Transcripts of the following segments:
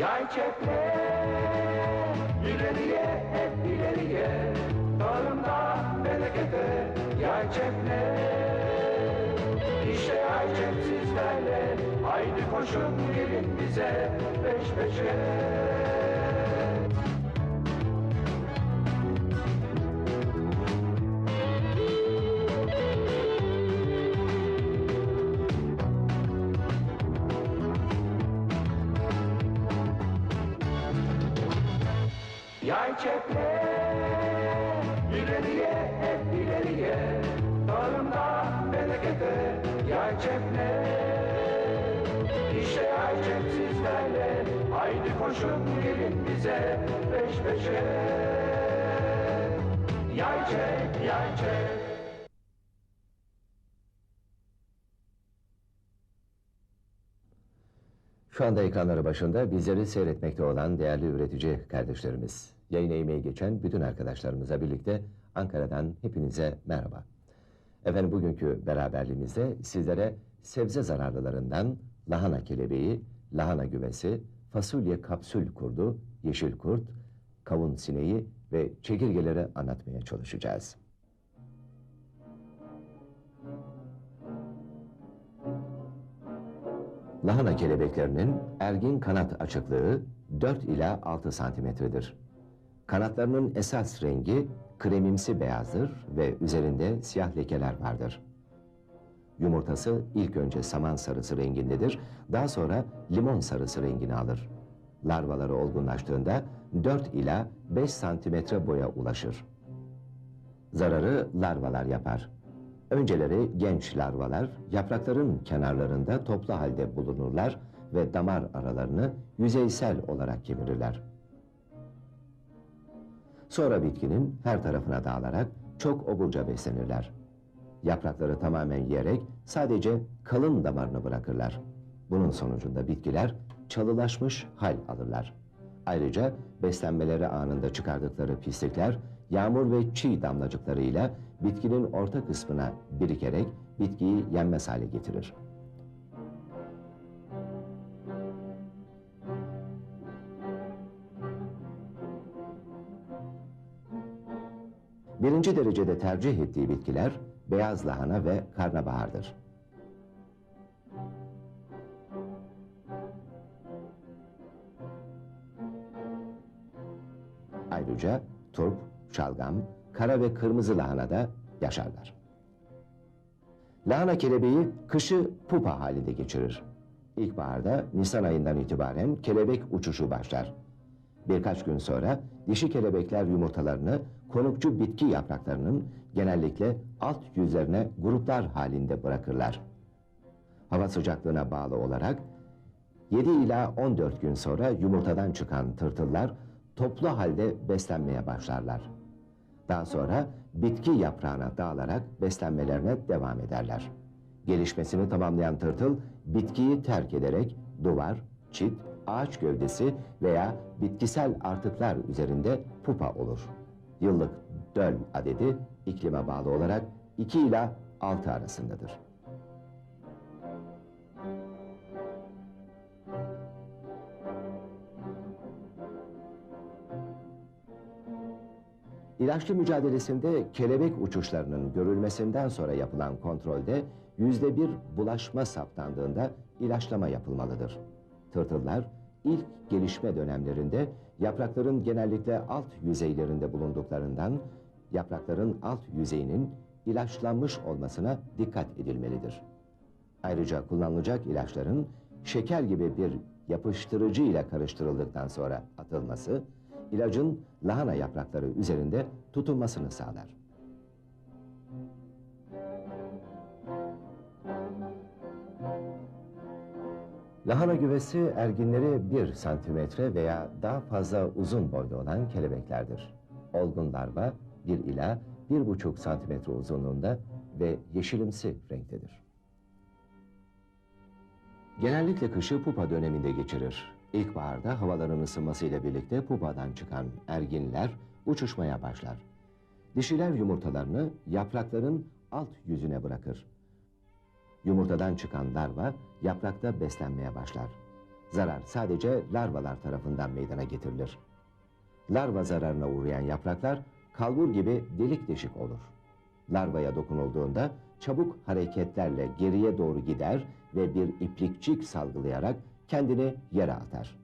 Yay çekme ileriye hep ileriye. Tarımda berekete yay çekme İşte yay çek sizlerle. Haydi koşun gelin bize peş peşe Yay çekme ileriye hep ileriye. Tarımda berekete yay çekme. İşte yay çek Haydi koşun gelin bize peş peşe. Yay çek yay çek. Şu anda ekranları başında bizleri seyretmekte olan değerli üretici kardeşlerimiz. Yayına emeği geçen bütün arkadaşlarımıza birlikte Ankara'dan hepinize merhaba. Efendim bugünkü beraberliğimizde sizlere sebze zararlılarından lahana kelebeği, lahana güvesi, fasulye kapsül kurdu, yeşil kurt, kavun sineği ve çekirgeleri anlatmaya çalışacağız. Lahana kelebeklerinin ergin kanat açıklığı 4 ila 6 santimetredir. Kanatlarının esas rengi kremimsi beyazdır ve üzerinde siyah lekeler vardır. Yumurtası ilk önce saman sarısı rengindedir, daha sonra limon sarısı rengini alır. Larvaları olgunlaştığında 4 ila 5 santimetre boya ulaşır. Zararı larvalar yapar. Önceleri genç larvalar yaprakların kenarlarında toplu halde bulunurlar ve damar aralarını yüzeysel olarak kemirirler. Sonra bitkinin her tarafına dağılarak çok oburca beslenirler. Yaprakları tamamen yiyerek sadece kalın damarını bırakırlar. Bunun sonucunda bitkiler çalılaşmış hal alırlar. Ayrıca beslenmeleri anında çıkardıkları pislikler yağmur ve çiğ damlacıklarıyla bitkinin orta kısmına birikerek bitkiyi yenmez hale getirir. Birinci derecede tercih ettiği bitkiler beyaz lahana ve karnabahardır. Ayrıca turp, şalgam, kara ve kırmızı lahana da yaşarlar. Lahana kelebeği kışı pupa halinde geçirir. İlkbaharda Nisan ayından itibaren kelebek uçuşu başlar. Birkaç gün sonra dişi kelebekler yumurtalarını konukçu bitki yapraklarının genellikle alt yüzlerine gruplar halinde bırakırlar. Hava sıcaklığına bağlı olarak 7 ila 14 gün sonra yumurtadan çıkan tırtıllar toplu halde beslenmeye başlarlar. Daha sonra bitki yaprağına dağılarak beslenmelerine devam ederler. Gelişmesini tamamlayan tırtıl bitkiyi terk ederek duvar, çit, ağaç gövdesi veya bitkisel artıklar üzerinde pupa olur. Yıllık döl adedi iklime bağlı olarak 2 ila 6 arasındadır. İlaçlı mücadelesinde kelebek uçuşlarının görülmesinden sonra yapılan kontrolde yüzde bir bulaşma saptandığında ilaçlama yapılmalıdır. Tırtıllar ilk gelişme dönemlerinde yaprakların genellikle alt yüzeylerinde bulunduklarından yaprakların alt yüzeyinin ilaçlanmış olmasına dikkat edilmelidir. Ayrıca kullanılacak ilaçların şeker gibi bir yapıştırıcı ile karıştırıldıktan sonra atılması, ilacın lahana yaprakları üzerinde tutunmasını sağlar. Lahana güvesi erginleri bir santimetre veya daha fazla uzun boylu olan kelebeklerdir. Olgun larva bir ila bir buçuk santimetre uzunluğunda ve yeşilimsi renktedir. Genellikle kışı pupa döneminde geçirir. İlkbaharda havaların ısınmasıyla birlikte pupadan çıkan erginler uçuşmaya başlar. Dişiler yumurtalarını yaprakların alt yüzüne bırakır. Yumurtadan çıkan larva yaprakta beslenmeye başlar. zarar sadece larvalar tarafından meydana getirilir. Larva zararına uğrayan yapraklar kalbur gibi delik deşik olur. Larvaya dokunulduğunda çabuk hareketlerle geriye doğru gider ve bir iplikçik salgılayarak kendini yere atar.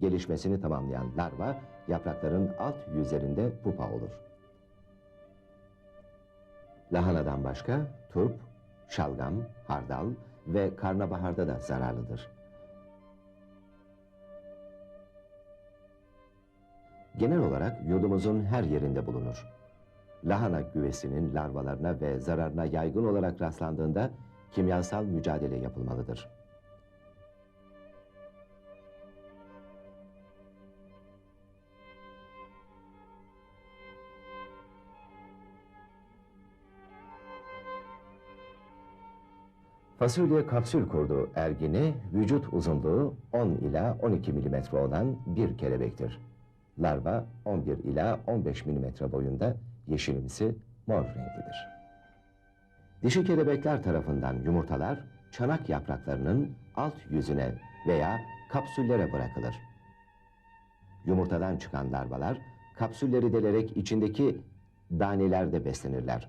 Gelişmesini tamamlayan larva yaprakların alt yüzlerinde pupa olur. Lahanadan başka turp, şalgam, hardal ve karnabaharda da zararlıdır. Genel olarak yurdumuzun her yerinde bulunur. Lahana güvesinin larvalarına ve zararına yaygın olarak rastlandığında kimyasal mücadele yapılmalıdır. Fasulye kapsül kurdu ergini, vücut uzunluğu 10 ila 12 milimetre olan bir kelebektir. Larva 11 ila 15 milimetre boyunda yeşilimsi mor renklidir. Dişi kelebekler tarafından yumurtalar çanak yapraklarının alt yüzüne veya kapsüllere bırakılır. Yumurtadan çıkan larvalar kapsülleri delerek içindeki danelerde beslenirler.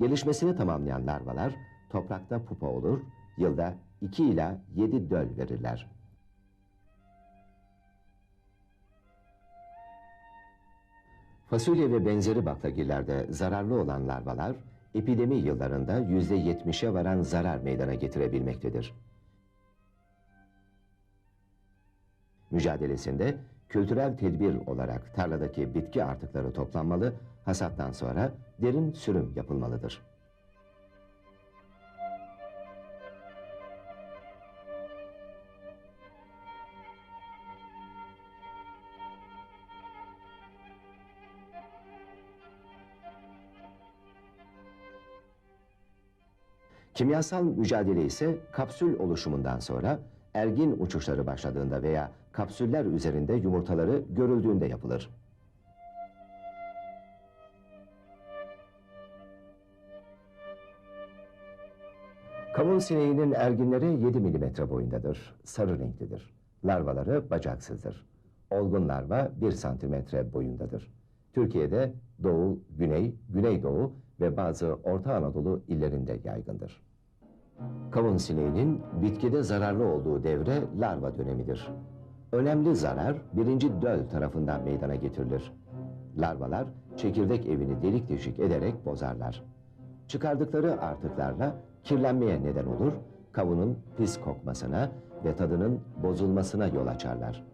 Gelişmesini tamamlayan larvalar toprakta pupa olur, yılda 2 ila 7 döl verirler. Fasulye ve benzeri baklagillerde zararlı olan larvalar, epidemi yıllarında yüzde yetmişe varan zarar meydana getirebilmektedir. Mücadelesinde kültürel tedbir olarak tarladaki bitki artıkları toplanmalı, hasattan sonra derin sürüm yapılmalıdır. Kimyasal mücadele ise kapsül oluşumundan sonra ergin uçuşları başladığında veya kapsüller üzerinde yumurtaları görüldüğünde yapılır. Kavun sineğinin erginleri 7 milimetre boyundadır. Sarı renklidir. Larvaları bacaksızdır. Olgun larva 1 santimetre boyundadır. Türkiye'de Doğu, Güney, Güneydoğu ve bazı Orta Anadolu illerinde yaygındır. Kavun sineğinin bitkide zararlı olduğu devre larva dönemidir. Önemli zarar birinci döl tarafından meydana getirilir. Larvalar çekirdek evini delik deşik ederek bozarlar. Çıkardıkları artıklarla kirlenmeye neden olur, kavunun pis kokmasına ve tadının bozulmasına yol açarlar.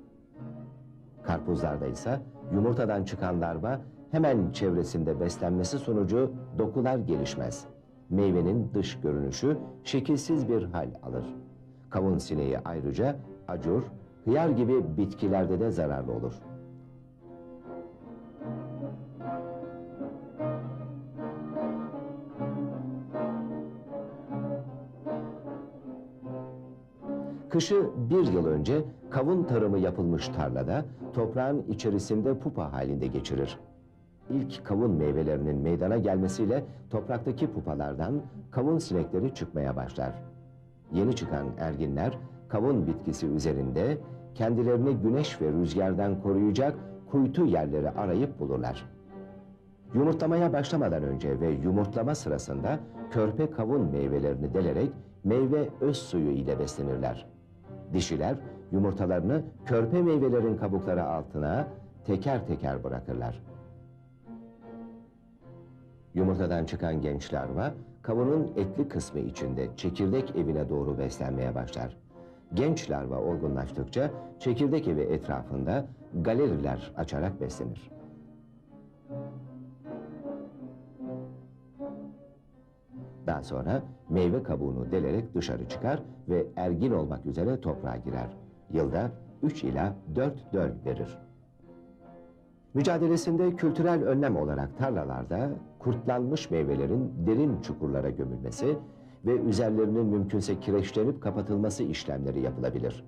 Karpuzlarda ise yumurtadan çıkan larva hemen çevresinde beslenmesi sonucu dokular gelişmez. Meyvenin dış görünüşü şekilsiz bir hal alır. Kavun sineği ayrıca acur, hıyar gibi bitkilerde de zararlı olur. Kışı bir yıl önce kavun tarımı yapılmış tarlada toprağın içerisinde pupa halinde geçirir. İlk kavun meyvelerinin meydana gelmesiyle topraktaki pupalardan kavun sinekleri çıkmaya başlar. Yeni çıkan erginler kavun bitkisi üzerinde kendilerini güneş ve rüzgardan koruyacak kuytu yerleri arayıp bulurlar. Yumurtlamaya başlamadan önce ve yumurtlama sırasında körpe kavun meyvelerini delerek meyve öz suyu ile beslenirler. Dişiler yumurtalarını körpe meyvelerin kabukları altına teker teker bırakırlar. Yumurtadan çıkan genç larva kavunun etli kısmı içinde çekirdek evine doğru beslenmeye başlar. Genç larva olgunlaştıkça çekirdek evi etrafında galeriler açarak beslenir. Daha sonra meyve kabuğunu delerek dışarı çıkar ve ergin olmak üzere toprağa girer. Yılda 3 ila 4 döl verir. Mücadelesinde kültürel önlem olarak tarlalarda kurtlanmış meyvelerin derin çukurlara gömülmesi ve üzerlerinin mümkünse kireçlenip kapatılması işlemleri yapılabilir.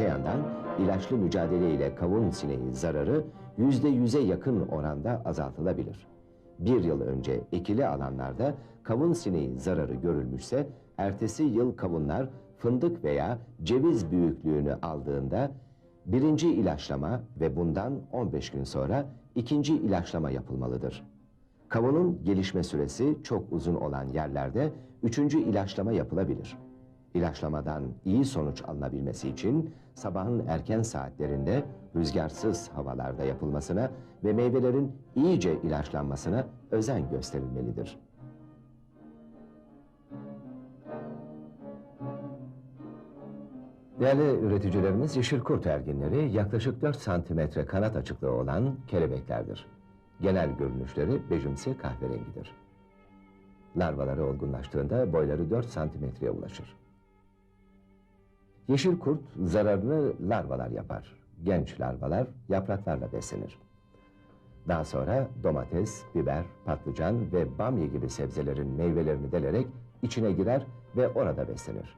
Öte yandan ilaçlı mücadele ile kavun sineği zararı yüzde yüze yakın oranda azaltılabilir. Bir yıl önce ekili alanlarda kavun sineği zararı görülmüşse, ertesi yıl kavunlar fındık veya ceviz büyüklüğünü aldığında birinci ilaçlama ve bundan 15 gün sonra ikinci ilaçlama yapılmalıdır. Kavunun gelişme süresi çok uzun olan yerlerde üçüncü ilaçlama yapılabilir. İlaçlamadan iyi sonuç alınabilmesi için sabahın erken saatlerinde rüzgarsız havalarda yapılmasına ve meyvelerin iyice ilaçlanmasına özen gösterilmelidir. Değerli üreticilerimiz yeşil kurt erginleri yaklaşık 4 santimetre kanat açıklığı olan kelebeklerdir. Genel görünüşleri bejimsi kahverengidir. Larvaları olgunlaştığında boyları 4 santimetreye ulaşır. Yeşil kurt zararını larvalar yapar. Genç larvalar yapraklarla beslenir. Daha sonra domates, biber, patlıcan ve bamya gibi sebzelerin meyvelerini delerek içine girer ve orada beslenir.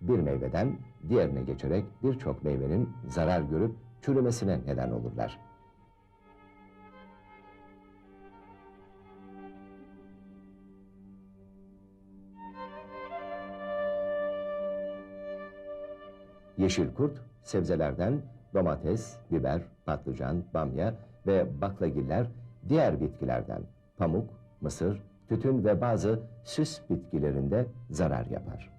Bir meyveden diğerine geçerek birçok meyvenin zarar görüp çürümesine neden olurlar. Yeşil kurt sebzelerden domates, biber, patlıcan, bamya ve baklagiller diğer bitkilerden pamuk, mısır, tütün ve bazı süs bitkilerinde zarar yapar.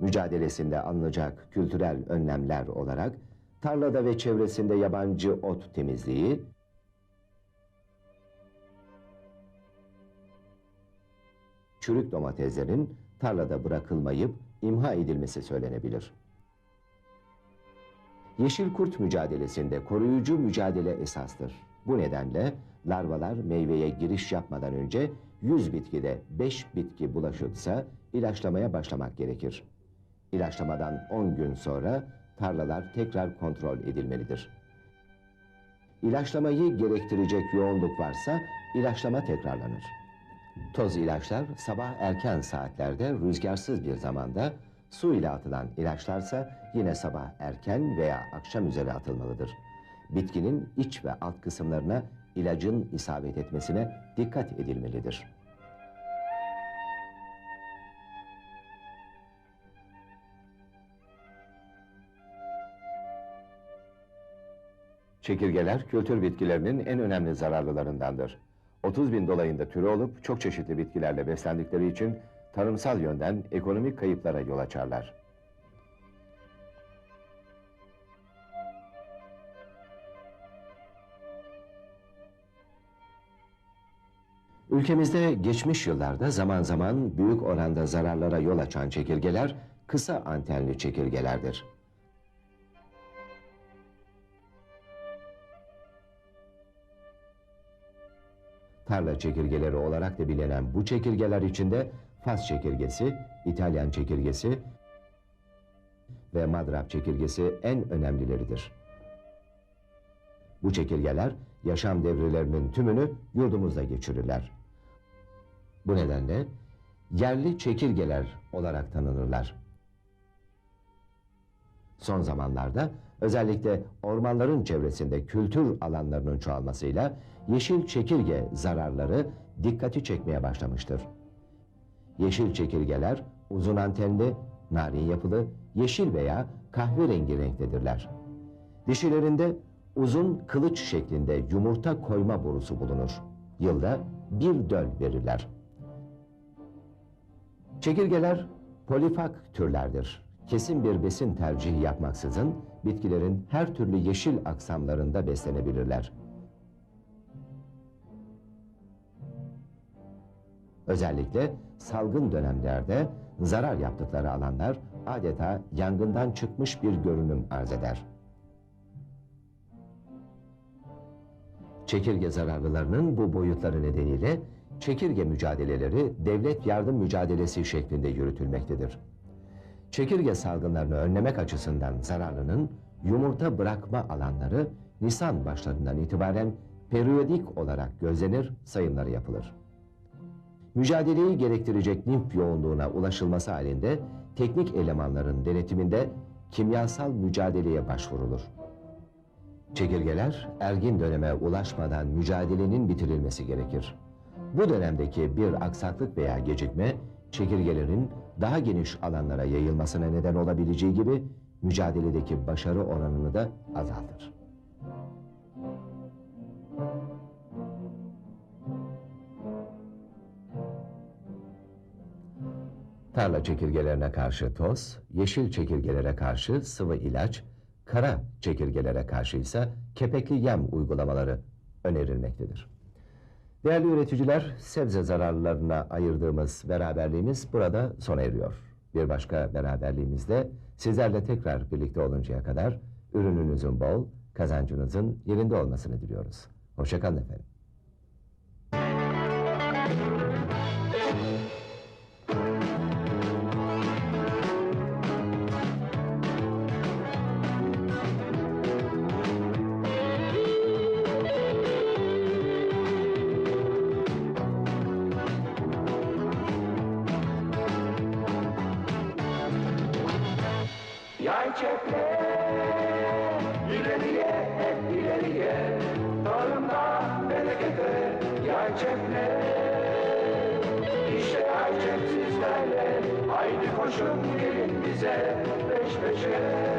Mücadelesinde alınacak kültürel önlemler olarak tarlada ve çevresinde yabancı ot temizliği, çürük domateslerin tarlada bırakılmayıp imha edilmesi söylenebilir. Yeşil kurt mücadelesinde koruyucu mücadele esastır. Bu nedenle larvalar meyveye giriş yapmadan önce 100 bitkide 5 bitki bulaşıksa ilaçlamaya başlamak gerekir. İlaçlamadan 10 gün sonra tarlalar tekrar kontrol edilmelidir. İlaçlamayı gerektirecek yoğunluk varsa ilaçlama tekrarlanır. Toz ilaçlar sabah erken saatlerde rüzgarsız bir zamanda, su ile atılan ilaçlarsa yine sabah erken veya akşam üzeri atılmalıdır. Bitkinin iç ve alt kısımlarına ilacın isabet etmesine dikkat edilmelidir. Çekirgeler kültür bitkilerinin en önemli zararlılarındandır. 30 bin dolayında türü olup çok çeşitli bitkilerle beslendikleri için tarımsal yönden ekonomik kayıplara yol açarlar. Ülkemizde geçmiş yıllarda zaman zaman büyük oranda zararlara yol açan çekirgeler kısa antenli çekirgelerdir. Tarla çekirgeleri olarak da bilinen bu çekirgeler içinde Fas çekirgesi, İtalyan çekirgesi ve Madrap çekirgesi en önemlileridir. Bu çekirgeler yaşam devrelerinin tümünü yurdumuzda geçirirler. Bu nedenle yerli çekirgeler olarak tanınırlar. Son zamanlarda özellikle ormanların çevresinde kültür alanlarının çoğalmasıyla yeşil çekirge zararları dikkati çekmeye başlamıştır. Yeşil çekirgeler uzun antenli, narin yapılı, yeşil veya kahverengi renktedirler. Dişilerinde uzun kılıç şeklinde yumurta koyma borusu bulunur. Yılda bir döl verirler. Çekirgeler polifak türlerdir. Kesin bir besin tercihi yapmaksızın bitkilerin her türlü yeşil aksamlarında beslenebilirler. Özellikle salgın dönemlerde zarar yaptıkları alanlar adeta yangından çıkmış bir görünüm arz eder. Çekirge zararlılarının bu boyutları nedeniyle çekirge mücadeleleri devlet yardım mücadelesi şeklinde yürütülmektedir. Çekirge salgınlarını önlemek açısından zararlının yumurta bırakma alanları Nisan başlarından itibaren periyodik olarak gözlenir, sayımları yapılır. Mücadeleyi gerektirecek limf yoğunluğuna ulaşılması halinde teknik elemanların denetiminde kimyasal mücadeleye başvurulur. Çekirgeler ergin döneme ulaşmadan mücadelenin bitirilmesi gerekir. Bu dönemdeki bir aksaklık veya gecikme çekirgelerin daha geniş alanlara yayılmasına neden olabileceği gibi mücadeledeki başarı oranını da azaltır. Tarla çekirgelerine karşı toz, yeşil çekirgelere karşı sıvı ilaç, kara çekirgelere karşı ise kepekli yem uygulamaları önerilmektedir. Değerli üreticiler, sebze zararlarına ayırdığımız beraberliğimiz burada sona eriyor. Bir başka beraberliğimizde sizlerle tekrar birlikte oluncaya kadar ürününüzün bol, kazancınızın yerinde olmasını diliyoruz. Hoşçakalın efendim. Yay çekle ileriye hep ileriye. Tarımda berekete yay çekle İşte yay çek sizlerle. Haydi koşun gelin bize peş peşe